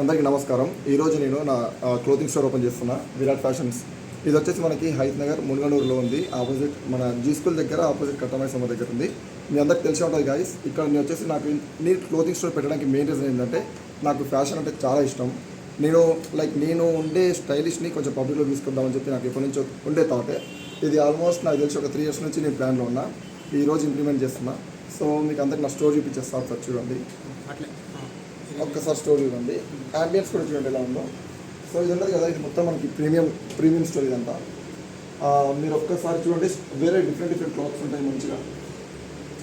అందరికీ నమస్కారం. ఈరోజు నేను నా క్లోతింగ్ స్టోర్ ఓపెన్ చేస్తున్నా విరాట్ ఫ్యాషన్స్ ఇది వచ్చేసి మనకి హైత్ నగర్ మునుగనూరులో ఉంది. ఆపోజిట్ మన జీ స్కూల్ దగ్గర ఆపోజిట్ కట్టమై సమ్మ దగ్గర ఉంది. మీ అందరికి తెలిసి ఉంటుంది గాయస్ ఇక్కడ నేను వచ్చేసి నాకు నేను క్లోతింగ్ స్టోర్ పెట్టడానికి మెయిన్ రీజన్ ఏంటంటే నాకు ఫ్యాషన్ అంటే చాలా ఇష్టం. నేను లైక్ నేను ఉండే స్టైలిష్ని కొంచెం పబ్లిక్లో తీసుకుందామని చెప్పి నాకు ఎప్పటి నుంచో ఉండే థాటే ఇది ఆల్మోస్ట్ నాకు తెలిసి ఒక త్రీ ఇయర్స్ నుంచి నేను ప్లాన్లో ఉన్నా. ఈ రోజు ఇంప్లిమెంట్ చేస్తున్నా. సో మీకు అందరికి నా స్టోర్ చూపించేస్తాను సార్ చూడండి. అట్లే. ఒక్కసారి స్టోరీ ఉంది అంబియన్స్ కూడా చూడండి ఎలా ఉందో. సో ఇది ఉండదు కదా ఇది మొత్తం మనకి ప్రీమియం ప్రీమియం స్టోరీ అంతా మీరు ఒక్కసారి చూడండి వేరే డిఫరెంట్ డిఫరెంట్ క్లాత్స్ ఉంటాయి మంచిగా.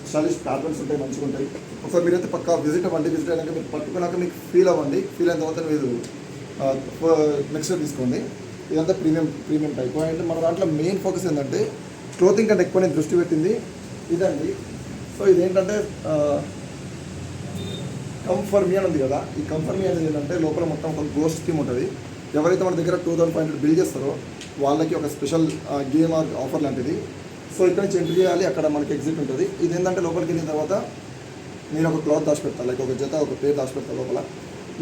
స్టైలిష్ ప్యాటర్న్స్ ఉంటాయి మంచిగా ఉంటాయి. ఒకసారి మీరైతే పక్కా విజిట్ అవ్వండి. విజిట్ అయినాక మీరు పట్టుకున్నాక మీకు ఫీల్ అవ్వండి. ఫీల్ అయిన తర్వాత మీరు నెక్స్ట్ తీసుకోండి. ఇదంతా ప్రీమియం ప్రీమియం టైప్ అండ్ మన దాంట్లో మెయిన్ ఫోకస్ ఏంటంటే క్లోతింగ్ కంటే ఎక్కువ నేను దృష్టి పెట్టింది. ఇదండి. సో ఇదేంటంటే కంఫర్మీ మీ అని ఉంది కదా. ఈ కంఫర్మీ అనేది ఏంటంటే లోపల మొత్తం ఒక గోస్ట్ స్కీమ్ ఉంటుంది. ఎవరైతే మన దగ్గర two thousand five hundred bill చేస్తారో వాళ్ళకి ఒక స్పెషల్ గేమ్ ఆర్ ఆఫర్ లాంటిది. సో ఇక్కడ నుంచి ఎంట్రీ చేయాలి అక్కడ మనకి ఎగ్జిట్ ఉంటుంది. ఇది ఏంటంటే లోపలికి వెళ్ళిన తర్వాత నేను ఒక క్లాత్ దాచిపెడతారు లైక్ ఒక జత ఒక పేరు దాచిపెడతారు లోపల.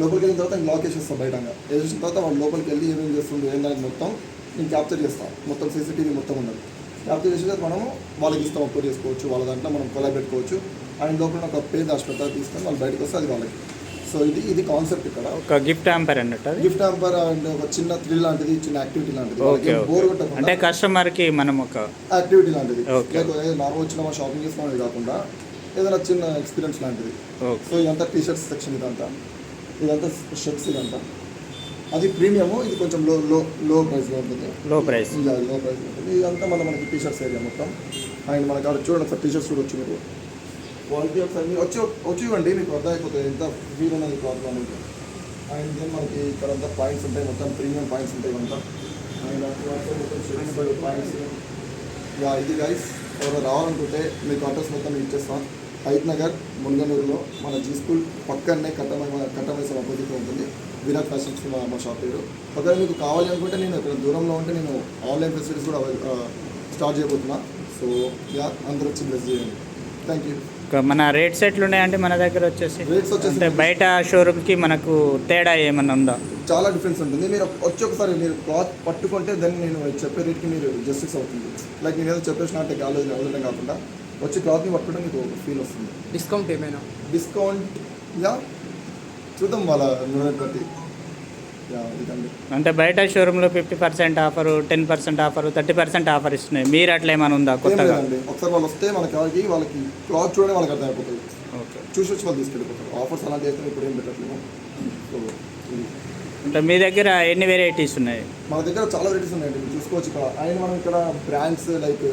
లోపలికి వెళ్ళిన తర్వాత లాక్ వేసేస్తాం బయటంగా. వేసేసిన తర్వాత వాళ్ళు లోపలికి వెళ్ళి ఏమేమి చేస్తుంది ఏంటనేది మొత్తం నేను క్యాప్చర్ చేస్తాను మొత్తం సీసీటీవీ మొత్తం ఉండదు. క్యాప్చర్ చేసిన తర్వాత మనము వాళ్ళకి ఇస్తాం అప్లోడ్ చేసుకోవచ్చు వాళ్ళ దాంట్లో మనం కొలా పెట్టుకోవచ్చు. అండ్ లోపల ఒక పేరు దాచిపెడతా తీసుకొని వాళ్ళు బయటకు వస్తే అది వాళ్ళకి. సో ఇది ఇది కాన్సెప్ట్ ఇక్కడ. ఒక గిఫ్ట్ ఆంపర్ అన్నట్టు గిఫ్ట్ హ్యాంపర్ అండ్ ఒక చిన్న థ్రిల్ లాంటిది చిన్న యాక్టివిటీ లాంటిది. ఓకే బోర్ కొట్టకుండా అంటే కస్టమర్కి మనం ఒక యాక్టివిటీ లాంటిది. నార్మల్ వచ్చిన షాపింగ్ చేసుకోవడం కాకుండా ఏదైనా చిన్న ఎక్స్పీరియన్స్ లాంటిది. సో ఇదంతా టీ షర్ట్స్ సెక్షన్ ఇదంతా. ఇదంతా షర్ట్స్ ఇదంతా. అది ప్రీమియము ఇది కొంచెం లో లో లో ప్రైస్లో ఉంటుంది లో ప్రైస్లో ప్రైస్ ఉంటుంది. ఇదంతా మళ్ళీ మనకి టీ షర్ట్స్ ఏరియా మొత్తం. అండ్ మనకి అక్కడ చూడండి ఒకసారి టీ షర్ట్స్ కూడా వచ్చి మీరు. క్వాలిటీ ఒకసారి మీరు వచ్చి వచ్చి ఇవ్వండి మీకు అర్థమైపోతుంది ఎంత ఫీల్ ఉన్నది క్లాత్ అనేది. అండ్ దెన్ మనకి ఇక్కడ అంతా పాయింట్స్ ఉంటాయి మొత్తం ప్రీమియం పాయింట్స్ ఉంటాయి అంతా అండ్ మొత్తం పాయింట్స్ యా ఇది గైస్ ఎవరు రావాలనుకుంటే మీకు అడ్రస్ మొత్తం ఇచ్చేస్తాం. హైత్ నగర్ మున్గనూరులో మన జీ స్కూల్ పక్కనే కట్టమై కట్టమైసే అపోజిట్లో ఉంటుంది. విరాట్ ఫ్యాషన్స్ మా మా షాప్ పేరు. ఒకవేళ మీకు కావాలి అనుకుంటే నేను ఇక్కడ దూరంలో ఉంటే నేను ఆన్లైన్ ఫెసిలిటీస్ కూడా స్టార్ట్ చేయబోతున్నా. సో యా అందరూ వచ్చి బ్లెస్ చేయండి. థ్యాంక్ యూ మన రేట్స్ ఎట్లున్నాయంటే మన దగ్గర వచ్చేసి రేట్స్ వచ్చేసి అంటే బయట షోరూమ్కి మనకు తేడా ఏమన్నా ఉందా? చాలా డిఫరెన్స్ ఉంటుంది. మీరు వచ్చి ఒకసారి మీరు క్లాత్ పట్టుకుంటే దెన్ నేను చెప్పే రేట్కి మీరు జస్టిస్ అవుతుంది. లైక్ నేను ఏదో చెప్పేసిన అంటే కాలేజ్ వదలడం కాకుండా వచ్చి క్లాత్ని పట్టుకుంటే మీకు ఫీల్ వస్తుంది. డిస్కౌంట్ ఏమైనా? డిస్కౌంట్ యా చూద్దాం వాళ్ళ బట్టి అంటే బయట షోరూంలో fifty percent offer ten percent offer thirty percent offer ఇస్తున్నాయి. మీరు అట్లా ఏమైనా ఉందా కొత్తగా? ఒకసారి వాళ్ళు వస్తే మనకి వాళ్ళకి వాళ్ళకి క్లాత్ చూడడం వాళ్ళకి అర్థమైపోతుంది. ఓకే. చూసి వచ్చి వాళ్ళు తీసుకెళ్ళిపోతారు. ఆఫర్స్ అలాంటి అయితే ఇప్పుడు ఏం ఇది. అంటే మీ దగ్గర ఎన్ని వెరైటీస్ ఉన్నాయి? మన దగ్గర చాలా వెరైటీస్ ఉన్నాయండి. మీరు చూసుకోవచ్చు ఇక్కడ. ఆయన మనం ఇక్కడ బ్రాండ్స్ లైక్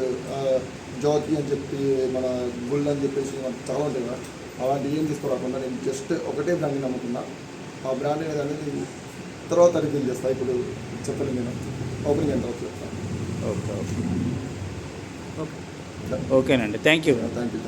జాకీ అని చెప్పి మన గుల్ అని చెప్పేసి మనకు చాలా ఉంటాయి కదా. అలాంటి ఏం తీసుకోరాకుండా నేను జస్ట్ ఒకటే బ్రాండ్ని నమ్ముకున్నా ఆ బ్రాండ్ అనేది తర్వాత రివీల్ చేస్తా. ఇప్పుడు చెప్పలేదు నేను. ఓపెనింగ్ అయిన తర్వాత చెప్తాను ఓకే ఓకే. ఓకేనండి. Thank you thank you